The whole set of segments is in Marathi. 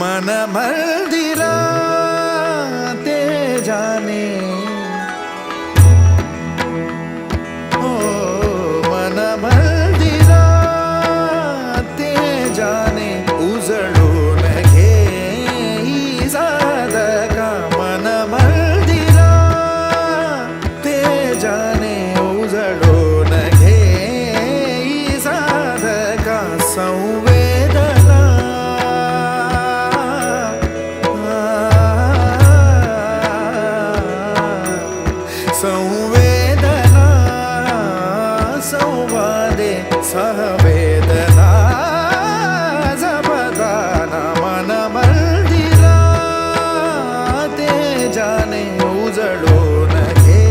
मन मंदिरा ते जाने संवेदना संवादे सहवेदना जपदाना मन मंदिरा ते जाने उजळून घे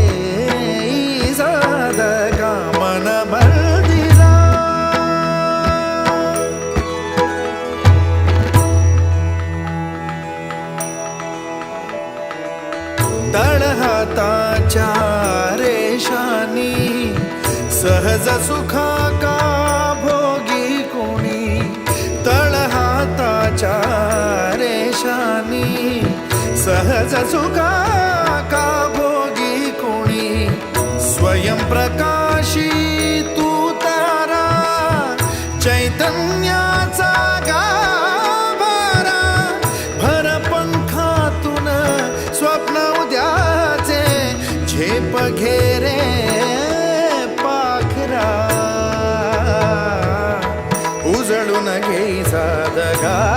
साधका मन मंदिरा. तळहाताच्या सहज सुखा का भोगी कोणी? तळहाताच्या रेषानी. सहज सुखा का भोगी कोणी? स्वयंप्रकाशी तू तारा. चैतन्याचा गाभारा. भरपंखातून स्वप्न उद्याचे. झेप घेरे அழகா